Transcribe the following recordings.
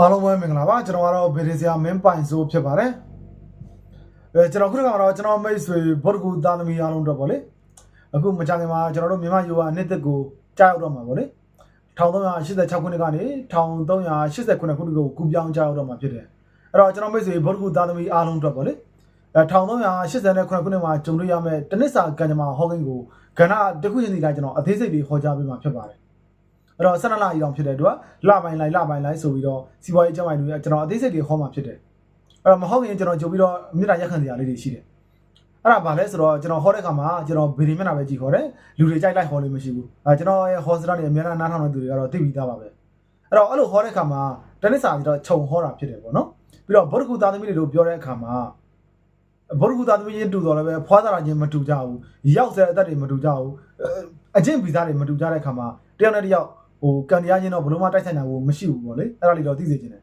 အားလုံးပဲမင်္ဂလာပါကျွန်တော်ကတော့ဗီဒီဇာမင်းပိုင်ဆိုဖြစ်ပါတယ်အဲကျွန်တော်ခုနကတော့ကျွန်တော်မိတ်ဆွေဘော့တကူသားသမီးအားလုံးတော့ဗောလေအခုမကြခင်မှာကျွန်တော်တို့မြန်မာယူဝါနှစ်သက်ကိုကြားရောက်တော့မှာဗောလေ1386ခုနှစ်ကနေ1389ခုနှစ်ကိုကူပြောင်းကြားရောက်တော့မှာဖြစ်တယ်အဲ့တော့ကျွန်တော်မိတ်ဆွေဘော့တကူသားသမီးအားလုံးတော့ဗောလေအဲ1389ခုနှစ်မှာဂျုံလို့ရမယ့်တနစ်စာကံကြမ္မာဟောကိန်းကိုကဏ္ဍတစ်ခုချင်းစီတိုင်းကျွန်တော်အသေးစိတ်လေးဟောကြားပေးမှာဖြစ်ပါတယ် အဲ့တော့12လအီအောင်ဖြစ်တဲ့အတွက်လပိုင်းလိုက်လပိုင်းလိုက်ဆိုပြီးတော့စီးပွားရေးကျန်းမာရေးတွေကျွန်တော်အသေးစိတ်တွေဟောမှာဖြစ်တယ်အဲ့တော့မဟုတ်ရင်ကျွန်တော်ကြိုပြီးတော့မြေတားရက်ခံစရာလေးတွေရှိတယ်အဲ့ဒါဘာလဲဆိုတော့ကျွန်တော်ဟောတဲ့ခါမှာကျွန်တော်ဗီဒီမျက်နှာပဲကြည့်ခေါ်တယ်လူတွေကြိုက်လိုက်ဟောလို့မရှိဘူးအဲကျွန်တော်ရဲ့ဟောစတာတွေအများအားနားထောင်တဲ့သူတွေကတော့သိပြီးသားပါပဲအဲ့တော့အဲ့လိုဟောတဲ့ခါမှာတနစ်စာပြီးတော့ခြုံဟောတာဖြစ်တယ်ပေါ့နော်ပြီးတော့ဗုဒ္ဓကူသားသမီးတွေတို့ပြောတဲ့အခါမှာဗုဒ္ဓကူသားသမီးချင်းတူတော်လည်းပဲဖွာသားတာချင်းမတူကြဘူးရောက်စတဲ့အသက်တွေမတူကြဘူးအကျင့်ဗီဇတွေမတူကြတဲ့အခါမှာတယောက်နဲ့တယောက် ဟိုကန်တရားချင်းတော့ဘလို့မှတိုက်ဆိုင်နိုင်ဖို့မရှိဘူးပေါ့လေအဲ့ဒါလေးတော့သိစေချင်တယ်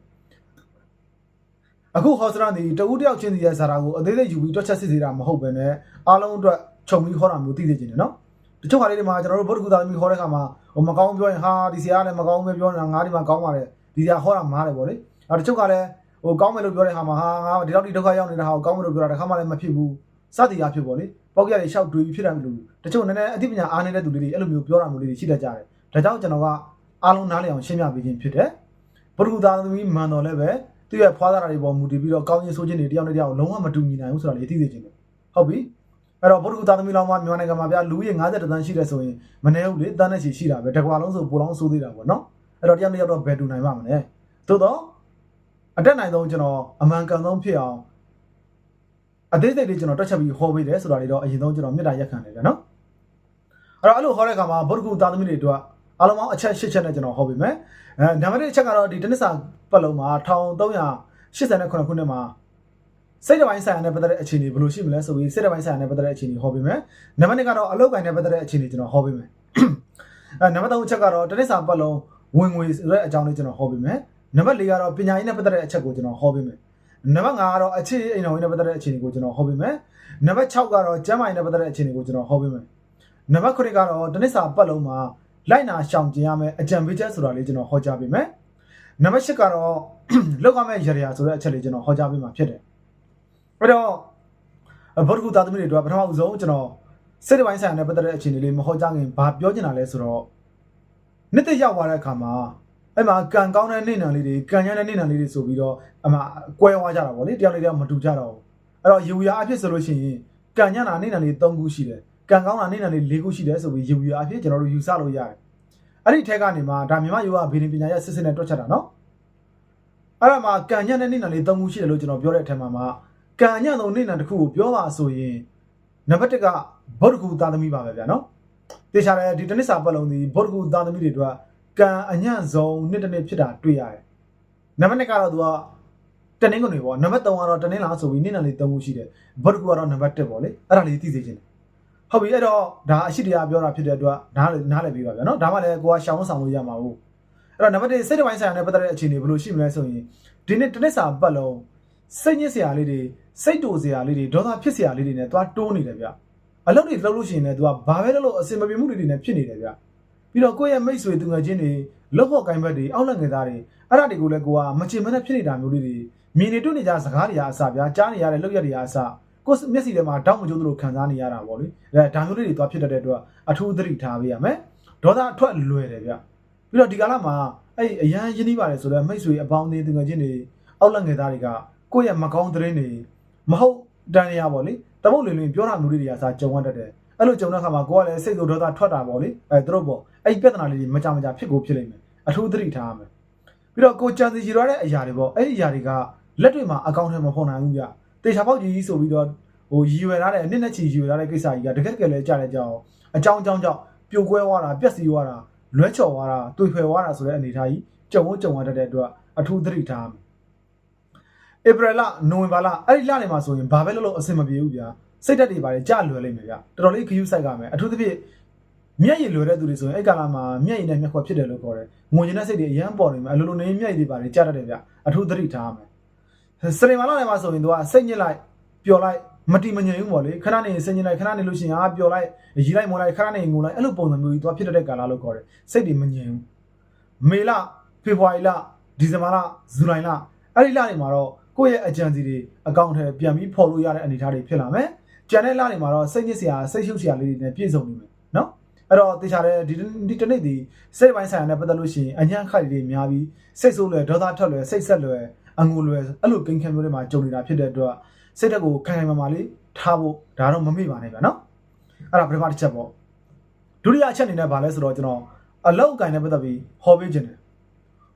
အခုဟောစရန်ဒီတဦးတယောက်ချင်းစီရဲ့ဇာတာကိုအသေးသေးယူပြီးတွက်ချက်စစ်စေတာမဟုတ်ပဲねအားလုံးအတွက်ခြုံပြီးခေါ်တာမျိုးသိစေချင်တယ်နော်တချို့ခါလေးတွေမှာကျွန်တော်တို့ဗုဒ္ဓဂူသားသမီးခေါ်တဲ့ခါမှာဟိုမကောင်းပြောရင်ဟာဒီဆရာကလည်းမကောင်းပဲပြောနေတာငါဒီမှာကောင်းပါတယ်ဒီဆရာဟောတာမားတယ်ပေါ့လေအဲတချို့ကလည်းဟိုကောင်းမယ်လို့ပြောတဲ့ခါမှာဟာငါဒီတော့ဒီဒုက္ခရောက်နေတာဟာကိုကောင်းမယ်လို့ပြောတာတစ်ခါမှလည်းမဖြစ်ဘူးစသည်အဖြစ်ပေါ့လေပေါက်ရတွေရှောက်တွေးပြီးဖြစ်တယ်လို့တချို့နည်းနည်းအသိပညာအားနေတဲ့သူတွေအဲ့လိုမျိုးပြောတာမျိုးလေးတွေရှိတတ်ကြတယ် ဒါကြောင့်ကျွန်တော်ကအားလုံးနားလည်အောင်ရှင်းပြပေးခြင်းဖြစ်တယ်။ဘုရုသားသမီးမှန်တော်လည်းပဲသူရဲ့ဖွာသားတာတွေပေါ်မူတည်ပြီးတော့ကောင်းခြင်းဆိုးခြင်းတွေတယောက်နဲ့တယောက်လုံးဝမတူညီနိုင်ဘူးဆိုတာလေးသိစေချင်တယ်။ဟုတ်ပြီ။အဲ့တော့ဘုရုသားသမီးလောင်းမမြန်မာနိုင်ငံမှာဗျာလူကြီး50တန်းရှိတယ်ဆိုရင်မနေဘူးလေတန်းနဲ့ရှိရှိတာပဲတကွာလုံးဆိုပိုလုံးဆိုးသေးတာပေါ့နော်။အဲ့တော့တယောက်နဲ့တယောက်တော့ဘယ်တူနိုင်ပါမလဲ။သို့တော့အတက်နိုင်ဆုံးကျွန်တော်အမှန်ကန်ဆုံးဖြစ်အောင်အသေးစိတ်လေးကျွန်တော်တွက်ချက်ပြီးဟောပေးတယ်ဆိုတာလေးတော့အရင်ဆုံးကျွန်တော်မေတ္တာရက်ခံတယ်ဗျာနော်။အဲ့တော့အဲ့လိုဟောတဲ့အခါမှာဘုရုသားသမီးတွေအတွက် အားလုံးပေါင်းအချက်၈ချက်နဲ့ကျွန်တော်ဟောပေးမယ်အဲနံပါတ်1အချက်ကတော့ဒီတနစ်စာပတ်လုံးမှာ1389ခုနှစ်မှာစိတ်တပိုင်းဆိုင်ရာနဲ့ပတ်သက်တဲ့အခြေအနေဘယ်လိုရှိမလဲဆိုပြီးစိတ်တပိုင်းဆိုင်ရာနဲ့ပတ်သက်တဲ့အခြေအနေဟောပေးမယ်နံပါတ်2ကတော့အလုပ်ကိုင်နဲ့ပတ်သက်တဲ့အခြေအနေကျွန်တော်ဟောပေးမယ်အဲနံပါတ်3အချက်ကတော့တနစ်စာပတ်လုံးဝင်ငွေဆိုတဲ့အကြောင်းလေးကျွန်တော်ဟောပေးမယ်နံပါတ်4ကတော့ပညာရေးနဲ့ပတ်သက်တဲ့အချက်ကိုကျွန်တော်ဟောပေးမယ်နံပါတ်5ကတော့အခြေအိမ်တော်ရေးနဲ့ပတ်သက်တဲ့အခြေအနေကိုကျွန်တော်ဟောပေးမယ်နံပါတ်6ကတော့ကျန်းမာရေးနဲ့ပတ်သက်တဲ့အခြေအနေကိုကျွန်တော်ဟောပေးမယ်နံပါတ်9ကတော့တနစ်စာပတ်လုံးမှာ လိုက်နာရှောင်ကျင်ရမယ်အကြံပေးချက်ဆိုတာလေးကျွန်တော်ဟောကြားပေးမယ်။နံပါတ်၈ကတော့လောက်ရမယ့်ရရဆိုတဲ့အချက်လေးကျွန်တော်ဟောကြားပေးမှာဖြစ်တယ်။အဲ့တော့ဗုဒ္ဓဂုသားသမီးတွေတို့ကပထမဦးဆုံးကျွန်တော်စိတ်တပိုင်းဆိုင်ရာနဲ့ပတ်သက်တဲ့အခြေအနေလေးမဟောကြားခင်ဘာပြောချင်တာလဲဆိုတော့နှစ်သက်ရောက်သွားတဲ့အခါမှာအဲ့မှာကံကောင်းတဲ့နေနံလေးတွေကံရတဲ့နေနံလေးတွေဆိုပြီးတော့အမှကွဲသွားကြတာပေါ့လေတယောက်လေးတယောက်မတူကြတော့ဘူးအဲ့တော့ယူရအဖြစ်ဆိုလို့ရှိရင်ကံညနာနေနံလေး၃ခုရှိတယ် ကံကောင်းတာနေနံလေး၄ခုရှိတယ်ဆိုပြီးယူရအဖြစ်ကျွန်တော်တို့ယူဆလို့ရတယ်။အဲ့ဒီထက်ကနေမှဒါမြန်မာယောဂဗေဒပညာရဲ့စစ်စစ်နဲ့တွက်ချက်တာနော်။အဲ့ဒါမှာကံညံ့တဲ့နေနံလေး၃ခုရှိတယ်လို့ကျွန်တော်ပြောတဲ့အထက်မှာမှာကံညံ့သောနေနံတစ်ခုကိုပြောပါဆိုရင်နံပါတ်1ကဗုဒ္ဓဂူသားသမီးပါပဲဗျာနော်။တေချာတယ်ဒီတနစ်စာပတ်လုံးဒီဗုဒ္ဓဂူသားသမီးတွေအတွက်ကံအညံ့ဆုံးနှစ်တစ်နှစ်ဖြစ်တာတွေ့ရတယ်။နံပါတ်2ကတော့သူကတနင်္ဂနွေပေါ့နံပါတ်3ကတော့တနင်္လာဆိုပြီးနေနံလေး၃ခုရှိတယ်။ဗုဒ္ဓဂူကတော့နံပါတ်1ပေါ့လေ။အဲ့ဒါလေးသိစေချင်တယ် ဟုတ်ပြီအဲ့တော့ဒါအရှိတရားပြောတာဖြစ်တဲ့အတွက်နားလေနားလည်ပြီးပါဗျာနော်ဒါမှလည်းကိုကရှောင်းဆောင်လို့ရမှာဟုတ်အဲ့တော့နံပါတ်1စိတ်တပိုင်းဆိုင်ရာနဲ့ပတ်သက်တဲ့အခြေအနေဘယ်လိုရှိမလဲဆိုရင်ဒီနေ့တစ်နေ့စာပတ်လုံးစိတ်ညစ်စရာလေးတွေစိတ်တူစရာလေးတွေဒေါသဖြစ်စရာလေးတွေနဲ့သွားတိုးနေတယ်ဗျအလုပ်တွေလုပ်လို့ရှိရင်လည်း तू ကဘာပဲလုပ်လို့အစင်မပြေမှုတွေနဲ့ဖြစ်နေတယ်ဗျပြီးတော့ကိုယ့်ရဲ့မိတ်ဆွေသူငယ်ချင်းတွေလုပ်ဖို့ကိုင်းဘက်တွေအောက်လက်ငယ်သားတွေအဲ့ဒါတွေကိုလည်းကိုကမချင်မနဲ့ဖြစ်နေတာမျိုးလေးတွေမြင်နေတွေ့နေကြစကားတွေအားအစဗျာကြားနေရတဲ့လုပ်ရက်တွေအားအစ ကိုယ်မျက်စိထဲမှာတောက်မကျုံသလိုခံစားနေရတာပေါ့လေအဲဒါမျိုးလေးတွေသွားဖြစ်တတ်တဲ့အတွက်အထူးသတိထားပေးရမယ်ဒေါသအထွက်လွယ်တယ်ဗျပြီးတော့ဒီကာလမှာအဲ့အရန်ရင်းနှီးပါတယ်ဆိုတော့မိတ်ဆွေအပေါင်းအသင်းသူငယ်ချင်းတွေအောက်လက်ငယ်သားတွေကကိုယ့်ရဲ့မကောင်းသတင်းတွေမဟုတ်တန်ရပေါ့လေတမုတ်လင်လင်ပြောတာမျိုးလေးတွေကစားကြုံရတတ်တယ်အဲ့လိုကြုံတဲ့အခါမှာကိုကလည်းစိတ်ဆိုဒေါသထွက်တာပေါ့လေအဲသူတို့ပေါ့အဲ့ဒီပြဿနာလေးတွေမကြမကြဖြစ်ကိုဖြစ်လိမ့်မယ်အထူးသတိထားရမယ်ပြီးတော့ကိုကြံစီရရတဲ့အရာတွေပေါ့အဲ့ဒီအရာတွေကလက်တွေမှာအကောင့်ထဲမှာဖော်နိုင်ဘူးဗျ တေချာပေါက်ကြီးဆိုပြီးတော့ဟိုရည်ရွယ်ထားတဲ့နှစ်နဲ့ချီရည်ရွယ်ထားတဲ့ကိစ္စကြီးကတကယ်တကယ်လဲကြားတဲ့ကြောင်အကြောင်းအကြောင်းကြောင့်ပြိုကွဲသွားတာပျက်စီးသွားတာလွဲချော်သွားတာတွေ့ဖွယ်သွားတာဆိုတဲ့အနေအထားကြီးကြုံဝကြုံရတတ်တဲ့အတွက်အထူးသတိထားမယ်ဧပြီလနိုဝင်ဘာလအဲ့ဒီလနေမှာဆိုရင်ဘာပဲလုပ်လို့အဆင်မပြေဘူးဗျာစိတ်ဓာတ်တွေပါတယ်ကြလွယ်လိမ့်မယ်ဗျာတော်တော်လေးခရူးဆိုင်ကမယ်အထူးသဖြင့်မျက်ရည်လွယ်တဲ့သူတွေဆိုရင်အဲ့ကာလမှာမျက်ရည်နဲ့မျက်ခွက်ဖြစ်တယ်လို့ခေါ်တယ်ငွေကျင်တဲ့စိတ်တွေအရန်ပေါ်နေမှာအလိုလိုနေမျက်ရည်တွေပါတယ်ကြားတတ်တယ်ဗျာအထူးသတိထားမယ် စရိမာလနေမှာဆိုရင်သူကစိတ်ညစ်လိုက်ပျော်လိုက်မတီမငြိမ်ဘူးပေါ့လေခဏနေစင်ကျင်လိုက်ခဏနေလို့ရှိရင်အာပျော်လိုက်ရီလိုက်မော်လိုက်ခဏနေငိုလိုက်အဲ့လိုပုံစံမျိုးကြီးသွားဖြစ်တတ်တဲ့ကာလလို့ခေါ်တယ်စိတ်တွေမငြိမ်ဘူးမေလဖေဖော်ဝါရီလဒဒီဇင်ဘာလဇူလိုင်လအဲ့ဒီလတွေမှာတော့ကိုယ့်ရဲ့အကြံစီတွေအကောင့်ထဲပြန်ပြီးဖော်လို့ရတဲ့အနေအထားတွေဖြစ်လာမယ်ကျန်တဲ့လတွေမှာတော့စိတ်ညစ်စရာစိတ်ရှုပ်စရာလေးတွေနဲ့ပြည့်စုံနေမယ်နော်အဲ့တော့တေချာတဲ့ဒီဒီတစ်နေ့ဒီစိတ်ပိုင်းဆိုင်ရာနဲ့ပတ်သက်လို့ရှိရင်အညံ့ခိုက်တွေများပြီးစိတ်ဆိုးလွယ်ဒေါသထွက်လွယ်စိတ်ဆက်လွယ် အငိုလွယ်အဲ့လိုကိန်းခံမျိုးတွေမှာကြုံနေတာဖြစ်တဲ့အတွက်စိတ်တက်ကိုခိုင်ခိုင်မာမာလေးထားဖို့ဒါတော့မမေ့ပါနဲ့ဗျာနော်အဲ့ဒါပထမတစ်ချက်ပေါ့ဒုတိယအချက်အနေနဲ့ဗာလဲဆိုတော့ကျွန်တော်အလောက်အကင်နဲ့ပတ်သက်ပြီးဟောပေးခြင်းတယ်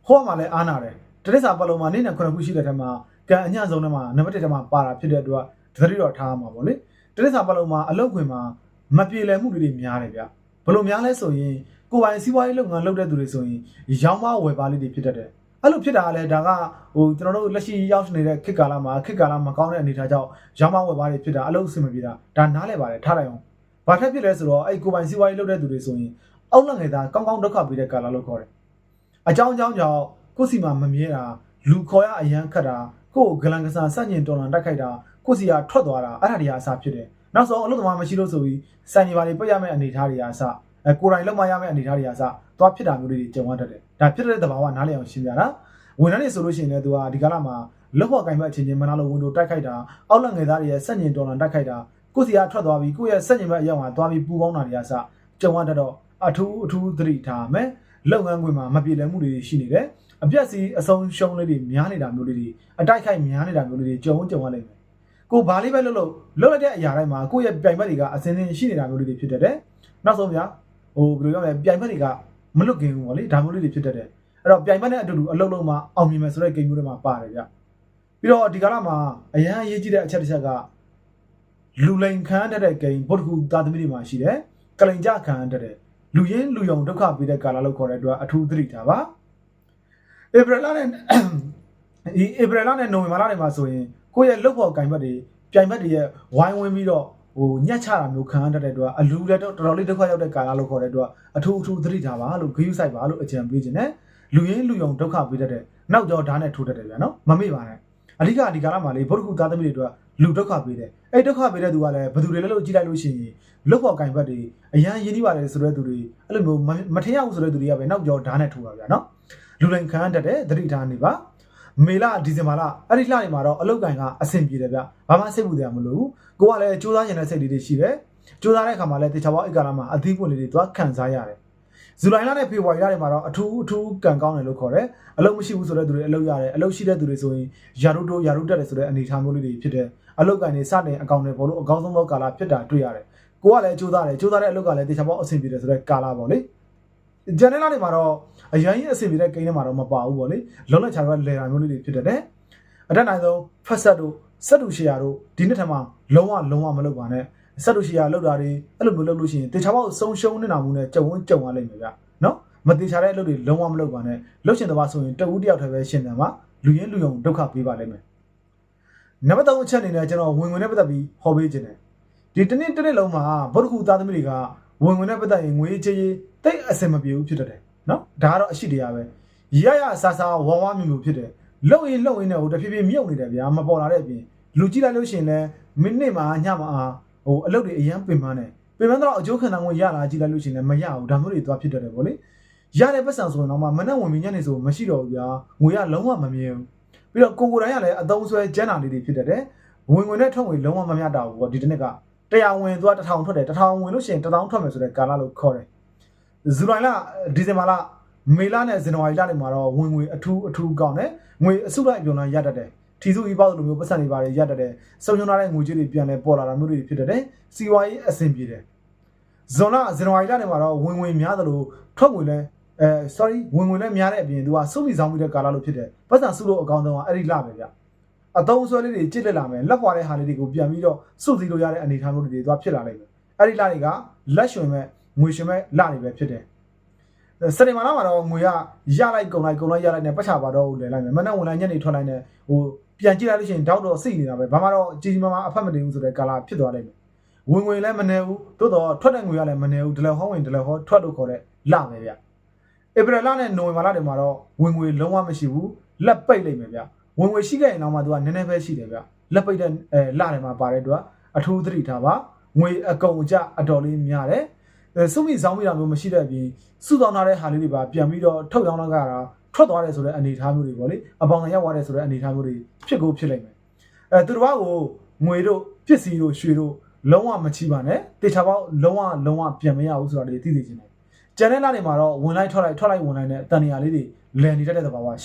ဟောမှလည်းအားနာတယ်တတိစာပတ်လုံးမှာနေ့နဲ့ခုနှစ်ခုရှိတဲ့ထဲမှာကံအညံ့ဆုံးထဲမှာနံပါတ်1ထဲမှာပါတာဖြစ်တဲ့အတွက်သတိတော့ထားရမှာပေါ့လေတတိစာပတ်လုံးမှာအလောက်ခွင်မှာမပြေလည်မှုတွေများတယ်ဗျဘယ်လိုများလဲဆိုရင်ကိုယ်ပိုင်စီးပွားရေးလုပ်ငန်းလုပ်တဲ့သူတွေဆိုရင်ရောင်းမဝယ်ပါလေးတွေဖြစ်တတ်တယ် အဲ့လိုဖြစ်တာကလည်းဒါကဟိုကျွန်တော်တို့လက်ရှိရောက်နေတဲ့ခေတ်ကာလမှာခေတ်ကာလမကောင်းတဲ့အနေအထားကြောင့်ရောင်းမဝယ်ပါတွေဖြစ်တာအလုပ်အဆင်မပြေတာဒါနားလဲပါတယ်ထားလိုက်အောင်ဘာထက်ဖြစ်လဲဆိုတော့အဲ့ကိုယ်ပိုင်စီးပွားရေးလုပ်တဲ့သူတွေဆိုရင်အောက်လက်ငယ်သားကောင်းကောင်းဒုက္ခပေးတဲ့ကာလလို့ခေါ်တယ်အကြောင်းအကြောင်းကြောင့်ကိုယ်စီမှာမမြဲတာလူခေါ်ရအရန်ခတ်တာကိုယ်ကိုဂလန်ကစားစန့်ကျင်တော်လန်တက်ခိုက်တာကိုယ်စီကထွက်သွားတာအဲ့ဒါတွေကအစားဖြစ်တယ်နောက်ဆုံးအလုပ်သမားမရှိလို့ဆိုပြီးစိုင်နေပါလေပြတ်ရမယ့်အနေအထားတွေကအစား အဲကိုယ်တိုင်လုံးမရမယ့်အနေအထားတွေကအစားသွားဖြစ်တာမျိုးတွေကြုံရတတ်တယ်ဒါဖြစ်တဲ့သဘာဝနားလည်အောင်ရှင်းပြတာဝန်ထမ်းတွေဆိုလို့ရှိရင်လည်းသူကဒီကာလမှာလောက်ဖို့ကင်မဲ့အချင်းချင်းမနာလို့ဝန်တို့တိုက်ခိုက်တာအောက်လက်ငယ်သားတွေရဲ့စက်ညင်တော်လန်တိုက်ခိုက်တာကိုယ်စီကထွက်သွားပြီးကိုယ့်ရဲ့စက်ညင်ဘက်အရောက်မှာသွားပြီးပူပေါင်းတာတွေကအစားကြုံရတတ်တော့အထူးအထူးသတိထားမယ်လုပ်ငန်းခွင်မှာမပြေလည်မှုတွေရှိနေတယ်အပြက်စီအဆုံးရှုံးလေးတွေများနေတာမျိုးလေးတွေအတိုက်ခိုက်များနေတာမျိုးလေးတွေကြုံကြုံရလိမ့်မယ်ကိုဘာလေးပဲလုပ်လို့လုပ်လိုက်တဲ့အရာတိုင်းမှာကိုယ့်ရဲ့ပြိုင်ဘက်တွေကအစင်းစင်းရှိနေတာမျိုးလေးတွေဖြစ်တတ်တယ်နောက်ဆုံးဗျာ ဟိုဘယ်လိုပြောမလဲပြိုင်ဘက်တွေကမလွတ်ကင်းဘူးဗောလေဒါမျိုးလေးတွေဖြစ်တတ်တယ်အဲ့တော့ပြိုင်ဘက်နဲ့အတူတူအလုပ်လုံးမှာအောင်မြင်မယ်ဆိုတဲ့ဂိမ်းမျိုးတွေမှာပါတယ်ဗျပြီးတော့ဒီကာလမှာအရန်အရေးကြီးတဲ့အချက်တစ်ချက်ကလူလိန်ခန်းတဲ့ဂိမ်းဘုဒ္ဓကူသာသမီတွေမှာရှိတယ်ကလိန်ကြခန်းတဲ့လူရင်းလူယုံဒုက္ခပေးတဲ့ကာလလို့ခေါ်တဲ့အတွက်အထူးသတိထားပါဧပြီလနဲ့ဒီဧပြီလနဲ့နိုဝင်ဘာလတွေမှာဆိုရင်ကိုယ့်ရဲ့လုပ်ဖို့ဂိမ်းဘက်တွေပြိုင်ဘက်တွေရဲ့ဝိုင်းဝန်းပြီးတော့ ဟိုညှက်ချတာမျိုးခံရတဲ့အတွက်အလူလည်းတော်တော်လေးဒုက္ခရောက်တဲ့ကာလလို့ခေါ်တဲ့အတွက်အထူးအထူးသတိထားပါလို့ဂရုစိုက်ပါလို့အကြံပေးခြင်းနဲ့လူရင်းလူယုံဒုက္ခပေးတတ်တဲ့နောက်ကျော်ဓာတ်နဲ့ထိုးတတ်တယ်ဗျာနော်မမေ့ပါနဲ့အဓိကဒီကာလမှာလေဘုဒ္ဓကူသားသမီးတွေအတွက်လူဒုက္ခပေးတယ်အဲ့ဒုက္ခပေးတဲ့သူကလည်းဘယ်သူတွေလဲလို့ကြည့်လိုက်လို့ရှိရင်လုတ်ပေါ်ကင်ဘတ်တွေအရန်ရင်းနှီးပါတယ်ဆိုတဲ့သူတွေအဲ့လိုမျိုးမထင်ရဘူးဆိုတဲ့သူတွေကပဲနောက်ကျော်ဓာတ်နဲ့ထိုးတာဗျာနော်လူလိန်ခံတတ်တဲ့သတိထားနေပါ မေလဒီဇင်ဘာလအဲ့ဒီလတွေမှာတော့အလုတ်ကန်ကအဆင်ပြေတယ်ဗျဘာမှစိတ်ပူတယ်မလို့ကိုကလည်းစူးစမ်းနေတဲ့စိတ်လေးတွေရှိတယ်စူးစမ်းတဲ့အခါမှာလည်းတေချာပေါအိတ်ကာလာမှာအသီးပွင့်လေးတွေသွားခံစားရတယ်ဇူလိုင်လနဲ့ဖေဖော်ဝါရီလတွေမှာတော့အထူးအထူးကံကောင်းတယ်လို့ခေါ်တယ်အလုပ်မရှိဘူးဆိုတဲ့သူတွေအလုပ်ရတယ်အလုပ်ရှိတဲ့သူတွေဆိုရင်ယာရုတိုးယာရုတက်တယ်ဆိုတဲ့အနေအထားမျိုးလေးတွေဖြစ်တယ်အလုပ်ကန်တွေစတင်အကောင့်တွေပေါ်လို့အကောင်းဆုံးသောကာလဖြစ်တာတွေ့ရတယ်ကိုကလည်းစူးစမ်းတယ်စူးစမ်းတဲ့အလုပ်ကလည်းတေချာပေါအဆင်ပြေတယ်ဆိုတဲ့ကာလပေါ့လေ ဂျန်နယ်လာတွေမှာတော့အရင်ကြီးအဆင်ပြေတဲ့ကိန်းတွေမှာတော့မပါဘူးပေါ့လေလုံးလက်ချာကလေတာမျိုးလေးတွေဖြစ်တယ်အတက်နိုင်ဆုံးဖက်ဆက်တို့ဆက်တူရှီယာတို့ဒီနှစ်ထက်မှလုံးဝလုံးဝမလုပ်ပါနဲ့ဆက်တူရှီယာလောက်တာတွေအဲ့လိုမျိုးလုပ်လို့ရှိရင်တေချာပေါဆုံးရှုံးနေတာမျိုးနဲ့ကြုံဝန်းကြုံရလိမ့်မယ်ဗျနော်မတေချာတဲ့အလုပ်တွေလုံးဝမလုပ်ပါနဲ့လှုပ်ရှင်တစ်ပါးဆိုရင်တဦးတယောက်တည်းပဲရှင်တယ်မှာလူရင်းလူယုံဒုက္ခပေးပါလိမ့်မယ်နံပါတ်3အချက်အနေနဲ့ကျွန်တော်ဝင်ဝင်နဲ့ပတ်သက်ပြီးဟောပေးခြင်းတယ်ဒီတစ်နေ့တစ်နေ့လုံးမှာဗုဒ္ဓခုသားသမီးတွေကဝင်ဝင်နဲ့ပတ်သက်ရင်ငွေချေးရေး တိတ်အစင်မပြေဘူးဖြစ်တတ်တယ်နော်ဒါကတော့အရှိတရားပဲရရဆာဆာဝါဝါမြူမြူဖြစ်တယ်လှုပ်ရင်လှုပ်ရင်လည်းဟိုတဖြည်းဖြည်းမြုပ်နေတယ်ဗျာမပေါ်လာတဲ့အပြင်လူကြည့်လိုက်လို့ရှိရင်လည်းမိနစ်မှာညမှာဟိုအလုပ်တွေအရန်ပင်ပန်းတယ်ပင်ပန်းတော့အကျိုးခံတာငွေရလာကြည့်လိုက်လို့ရှိရင်လည်းမရဘူးဒါမျိုးတွေသွားဖြစ်တတ်တယ်ဗောလေရတဲ့ပတ်စံဆိုရင်တော့မှမနဲ့ဝင်မြညနေဆိုမရှိတော့ဘူးဗျာငွေရလုံးဝမမြင်ဘူးပြီးတော့ကိုကိုတိုင်းကလည်းအသုံးဆွဲကျန်းတာလေးတွေဖြစ်တတ်တယ်ဝင်ဝင်နဲ့ထွက်ဝင်လုံးဝမမျှတာဘူးဗောဒီတစ်နှစ်ကတရားဝင်သွားတစ်ထောင်ထွက်တယ်တစ်ထောင်ဝင်လို့ရှိရင်တစ်ထောင်ထွက်မယ်ဆိုတဲ့ကာလလို့ခေါ်တယ် ဇူလိုင်လဒီဇင်ဘာလမေလနဲ့ဇန်နဝါရီလတွေမှာတော့ဝင်ငွေအထူးအထူးကောင်းတယ်ငွေအစုလိုက်ပြုံလာရတတ်တယ်ထီစုကြီးပေါက်လိုမျိုးပတ်စံတွေပါတယ်ရတတ်တယ်စုံညွှန်းထားတဲ့ငွေကြေးတွေပြန်လဲပေါ်လာတာမျိုးတွေဖြစ်တတ်တယ်စီဝါရေးအဆင်ပြေတယ်ဇွန်လဇန်နဝါရီလတွေမှာတော့ဝင်ငွေများသလိုထွက်ငွေလဲအဲ sorry ဝင်ငွေနဲ့များတဲ့အပြင်သူကစုပြီးဆောင်ပြီးတဲ့ကာလလို့ဖြစ်တယ်ပတ်စံစုလို့အကောင်းဆုံးကအဲ့ဒီလပဲဗျအတုံးဆွဲလေးတွေကြစ်လက်လာမယ်လက်ပွားတဲ့ဟာလေးတွေကိုပြန်ပြီးတော့စုစည်းလို့ရတဲ့အနေအထားမျိုးတွေသွားဖြစ်လာနိုင်တယ်အဲ့ဒီလတွေကလက်ရွှင်မဲ့ ငွေရွှင်မဲ့လတွေပဲဖြစ်တယ်စနေမာလာမှာတော့ငွေကရလိုက်ကုန်လိုက်ကုန်လိုက်ရလိုက်နဲ့ပတ်ချပါတော့လဲလိုက်မယ်မနေ့ဝင်လိုက်ညနေထွက်လိုက်နဲ့ဟိုပြန်ကြည့်လိုက်လို့ရှိရင်တောက်တော့စိတ်နေတာပဲဘာမှတော့ကြီးကြီးမားမားအဖက်မတင်ဘူးဆိုတဲ့ကာလာဖြစ်သွားလိမ့်မယ်ဝင်ငွေလည်းမနေဘူးသို့တော့ထွက်တဲ့ငွေကလည်းမနေဘူးဒလဟောဝင်ဒလဟောထွက်လို့ခေါ်တဲ့လပဲဗျဧပြီလနဲ့နိုဝင်ဘာလတွေမှာတော့ဝင်ငွေလုံးဝမရှိဘူးလက်ပိတ်လိမ့်မယ်ဗျဝင်ငွေရှိခဲ့ရင်တော့မှသူကနည်းနည်းပဲရှိတယ်ဗျလက်ပိတ်တဲ့အဲလတွေမှာပါတဲ့အတွက်အထူးသတိထားပါငွေအကုန်အကျအတော်လေးများတယ်အဲ စုမိဆောင်မိတာမျိုးမရှိတဲ့အပြင်စုဆောင်ထားတဲ့ဟာလေးတွေပါပြန်ပြီးတော့ထုတ်ရောင်းတော့ကတာထွက်သွားတယ်ဆိုတဲ့အနေအထားမျိုးတွေပေါ့လေအပေါင်ငရောက်သွားတယ်ဆိုတဲ့အနေအထားမျိုးတွေဖြစ်ကိုဖြစ်လိမ့်မယ်အဲသူတစ်ပါးကိုငွေတို့ပစ္စည်းတို့ရွှေတို့လုံးဝမချီပါနဲ့တေချာပေါက်လုံးဝလုံးဝပြန်မရဘူးဆိုတာတွေသိသိချင်းတယ်ကျန်တဲ့လတွေမှာတော့ဝင်လိုက်ထွက်လိုက်ထွက်လိုက်ဝင်လိုက်နဲ့တန်နေရာလေးတွေလည်နေတတ်တဲ့သဘာဝရှိ